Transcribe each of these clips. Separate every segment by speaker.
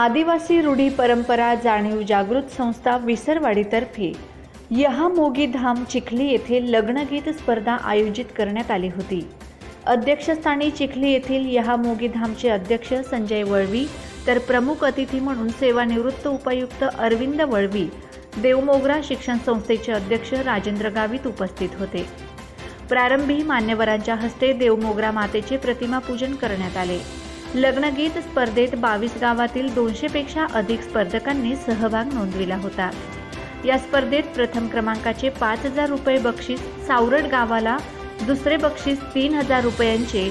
Speaker 1: आदिवासी रूढी परंपरा जाणीव जागृत संस्था विसरवाडीतर्फे यहा मोगी धाम चिखली येथे लग्नगीत स्पर्धा आयोजित करण्यात आली होती. अध्यक्षस्थानी चिखली येथील यहा मोगी धामचे अध्यक्ष संजय वळवी तर प्रमुख अतिथी म्हणून सेवानिवृत्त उपायुक्त अरविंद वळवी देवमोगरा शिक्षण संस्थेचे अध्यक्ष राजेंद्र गावित उपस्थित होते. प्रारंभी मान्यवरांच्या हस्ते देवमोगरा मातेचे प्रतिमा पूजन करण्यात आले. लग्नगीत स्पर्धेत बावीस गावातील दोनशेपेक्षा अधिक स्पर्धकांनी सहभाग नोंदविला होता. या स्पर्धेत प्रथम क्रमांकाचे पाच हजार रुपये बक्षीस सावरड गावाला दुसरे बक्षीस तीन हजार रुपयांचे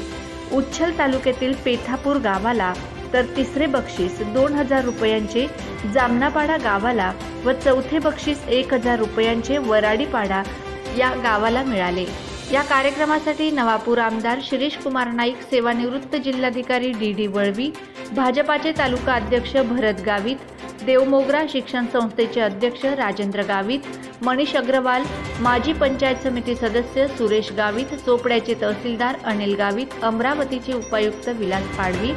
Speaker 1: उच्छल तालुक्यातील पेथापूर गावाला तर तिसरे बक्षीस दोन हजार रुपयांचे जामनापाडा गावाला व चौथे बक्षीस एक हजार रुपयांचे वराडीपाडा या गावाला मिळाले. या कार्यक्रमासाठी नवापूर आमदार शिरीष कुमार नाईक सेवानिवृत्त जिल्हाधिकारी डी डी वळवी भाजपाचे तालुका अध्यक्ष भरत गावित देवमोगरा शिक्षण संस्थेचे अध्यक्ष राजेंद्र गावित मनीष अग्रवाल माजी पंचायत समिती सदस्य सुरेश गावित चोपड्याचे तहसीलदार अनिल गावित अमरावतीचे उपायुक्त विलास पाडवी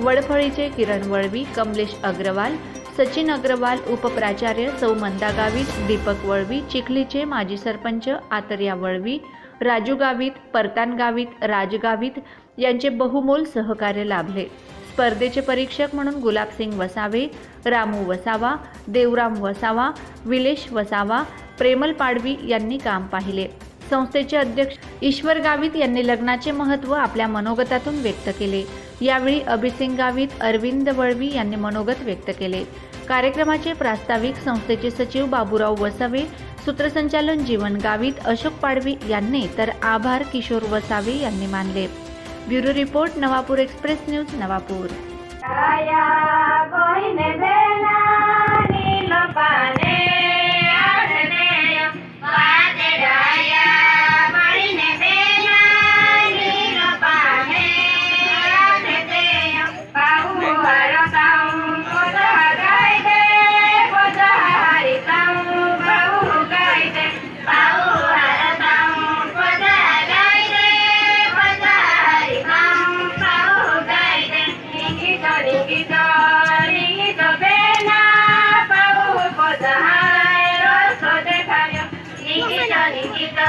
Speaker 1: वडफळीचे किरण वळवी कमलेश अग्रवाल सचिन अग्रवाल उपप्राचार्य सौ मंदा गावित दीपक वळवी चिखलीचे माजी सरपंच आतर्या वळवी राजू गावित परतान गावित राज गावित यांचे बहुमोल सहकार्य लाभले. स्पर्धेचे परीक्षक म्हणून गुलाबसिंग वसावे रामू वसावा देवराम वसावा विलेश वसावा प्रेमल पाडवी यांनी काम पाहिले. संस्थेचे अध्यक्ष ईश्वर गावित यांनी लग्नाचे महत्त्व आपल्या मनोगतातून व्यक्त केले. यावेळी अभिसिंग गावित अरविंद वळवी यांनी मनोगत व्यक्त केले. कार्यक्रमाचे प्रास्ताविक संस्थेचे सचिव बाबूराव वसावे सूत्रसंचालन जीवन गावित अशोक पाडवी यांनी तर आभार किशोर वसावे यांनी मानले. Bureau report Navapur express news Navapur.
Speaker 2: आया kita